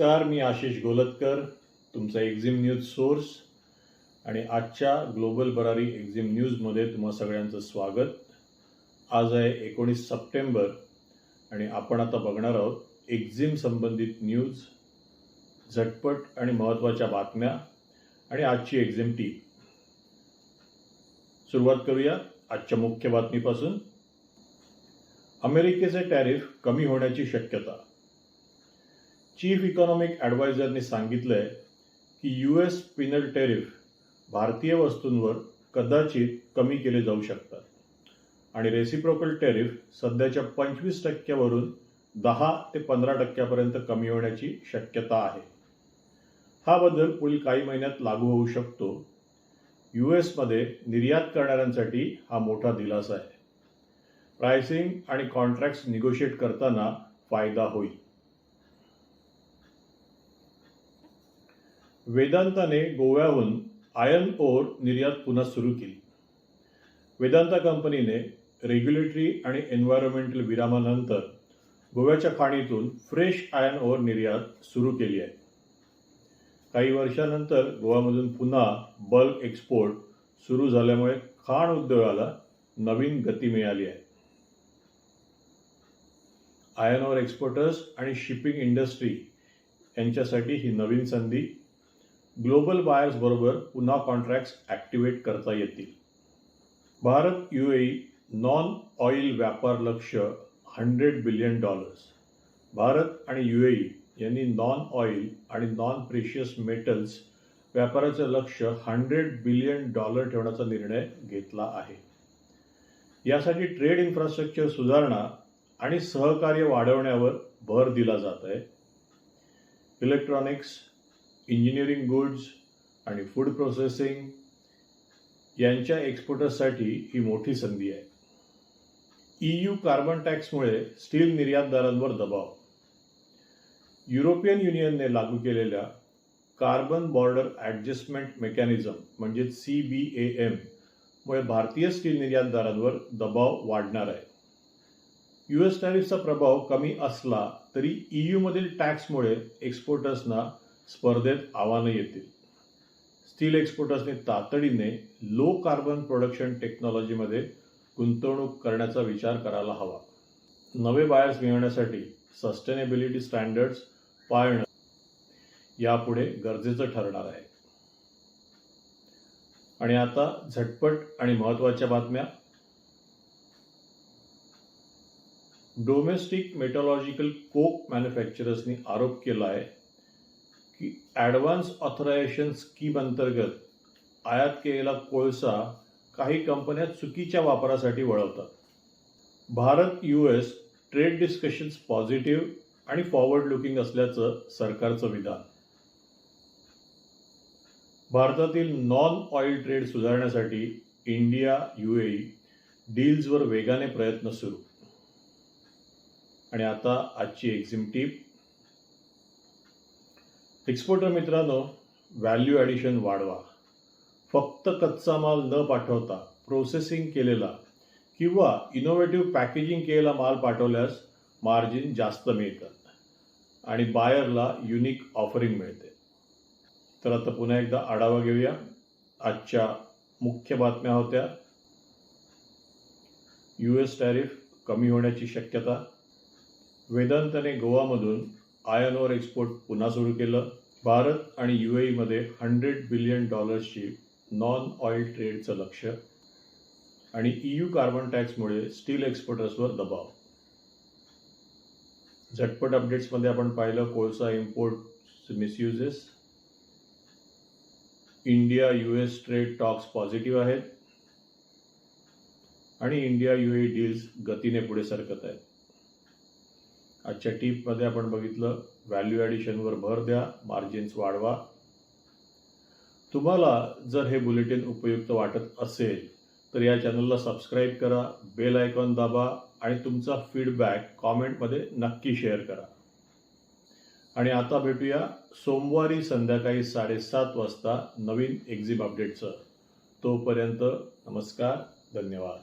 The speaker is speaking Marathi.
नमस्कार मी आशिष गोलतकर तुमचा एक्झिम न्यूज सोर्स आणि आजच्या ग्लोबल बरारी एक्झिम न्यूजमध्ये तुम्हा सगळ्यांचं स्वागत. आज आहे एकोणीस सप्टेंबर आणि आपण आता बघणार आहोत एक्झिम संबंधित न्यूज झटपट आणि महत्त्वाच्या बातम्या आणि आजची एक्झिम टी सुरुवात करूया आजच्या मुख्य बातमीपासून. अमेरिकेचे टॅरिफ कमी होण्याची शक्यता. चीफ इकॉनॉमिक ॲडवायझरने सांगितलंय की यू एस पिनल टेरिफ भारतीय वस्तूंवर कदाचित कमी केले जाऊ शकतात. आणि रेसिप्रोकल टेरिफ सध्याच्या पंचवीस टक्क्यावरून दहा ते पंधरा टक्क्यापर्यंत कमी होण्याची शक्यता आहे. हा बदल पुढील काही महिन्यात लागू होऊ शकतो. यू एसमध्ये निर्यात करणाऱ्यांसाठी हा मोठा दिलासा आहे. प्रायसिंग आणि कॉन्ट्रॅक्ट्स निगोशिएट करताना फायदा होईल. वेदांताने गोव्याहून आयर्न ओर निर्यात पुन्हा सुरू केली. वेदांता कंपनीने रेग्युलेटरी आणि एन्व्हायरमेंटल विरामानंतर गोव्याच्या खाणीतून फ्रेश आयर्न ओर निर्यात सुरू केली आहे. काही वर्षानंतर गोव्यामधून पुन्हा बल्क एक्सपोर्ट सुरू झाल्यामुळे खाण उद्योगाला नवीन गती मिळाली आहे. आयर्न ओर एक्सपोर्टर्स आणि शिपिंग इंडस्ट्री यांच्यासाठी ही नवीन संधी ग्लोबल बायर्सबरोबर पुन्हा कॉन्ट्रॅक्ट्स ॲक्टिवेट करता येतील. Bharat U A non oil व्यापार लक्ष हंड्रेड बिलियन डॉलर्स. भारत आणि यू ए यांनी नॉन ऑइल आणि नॉन प्रेशियस मेटल्स व्यापाराचं लक्ष हंड्रेड बिलियन डॉलर ठेवण्याचा निर्णय घेतला आहे. यासाठी ट्रेड इन्फ्रास्ट्रक्चर सुधारणा आणि सहकार्य वाढवण्यावर भर दिला जात आहे. इलेक्ट्रॉनिक्स इंजिनिअरिंग गुड्स आणि फूड प्रोसेसिंग यांच्या एक्सपोर्टर्ससाठी ही मोठी संधी आहे. ई यू कार्बन टॅक्समुळे स्टील निर्यातदारांवर दबाव. युरोपियन युनियनने लागू केलेल्या कार्बन बॉर्डर ॲडजस्टमेंट मेकॅनिझम म्हणजे सी बी ए एम मुळे भारतीय स्टील निर्यातदारांवर दबाव वाढणार आहे. यू एस टॅरिफचा प्रभाव कमी असला तरी ई यूमधील टॅक्समुळे एक्सपोर्टर्सना स्पर्धेत आव्हानं येतील. स्टील एक्सपोर्टर्सने तातडीने लो कार्बन प्रोडक्शन टेक्नॉलॉजीमध्ये गुंतवणूक करण्याचा विचार करायला हवा. नवे बायर्स मिळवण्यासाठी सस्टेनेबिलिटी स्टँडर्ड्स पाळणं यापुढे गरजेचं ठरणार आहे. आणि आता झटपट आणि महत्त्वाच्या बातम्या. डोमेस्टिक मेटॉलॉजिकल कोक मॅन्युफॅक्चरर्सनी आरोप केला आहे की ॲडव्हान्स ऑथरायझेशन स्कीम अंतर्गत आयात केलेला कोळसा काही कंपन्या चुकीच्या वापरासाठी वळवतात. Bharat U S trade discussions positive आणि फॉरवर्ड लुकिंग असल्याचं सरकारचं विधान. भारतातील नॉन ऑइल ट्रेड सुधारण्यासाठी इंडिया यू ए डील्सवर वेगाने प्रयत्न सुरू. आणि आता आजची एक्झिम टीप एक्सपोर्टर मित्रांनो व्हॅल्यू ॲडिशन वाढवा. फक्त कच्चा माल न पाठवता प्रोसेसिंग केलेला किंवा इनोव्हेटिव्ह पॅकेजिंग केलेला माल पाठवल्यास मार्जिन जास्त मिळतात आणि बायरला युनिक ऑफरिंग मिळते. तर आता पुन्हा एकदा आढावा घेऊया. आजच्या मुख्य बातम्या होत्या. यू एस टॅरिफ कमी होण्याची शक्यता. वेदांतने गोवामधून आयर्न ओर एक्सपोर्ट पुन्हा सुरू केलं. भारत आणि यू एमध्ये हंड्रेड बिलियन डॉलर्सची नॉन ऑइल ट्रेडचं लक्ष आणि ई यू कार्बन टॅक्समुळे स्टील एक्सपोर्टर्सवर दबाव. झटपट अपडेट्समध्ये आपण पाहिलं कोळसा import misuses India U S trade talks positive आहेत. आणि इंडिया यू ए डील्स गतीने पुढे सरकत आहेत. आजच्या टीपमध्ये आपण बघितलं व्हॅल्यू ॲडिशनवर भर द्या मार्जिन्स वाढवा. तुम्हाला जर हे बुलेटिन उपयुक्त वाटत असेल तर या चॅनलला सबस्क्राईब करा बेल आयकॉन दाबा आणि तुमचा फीडबॅक कॉमेंटमध्ये नक्की शेअर करा. आणि आता भेटूया सोमवारी संध्याकाळी साडेसात वाजता नवीन एक्झिम अपडेटचं तोपर्यंत नमस्कार धन्यवाद.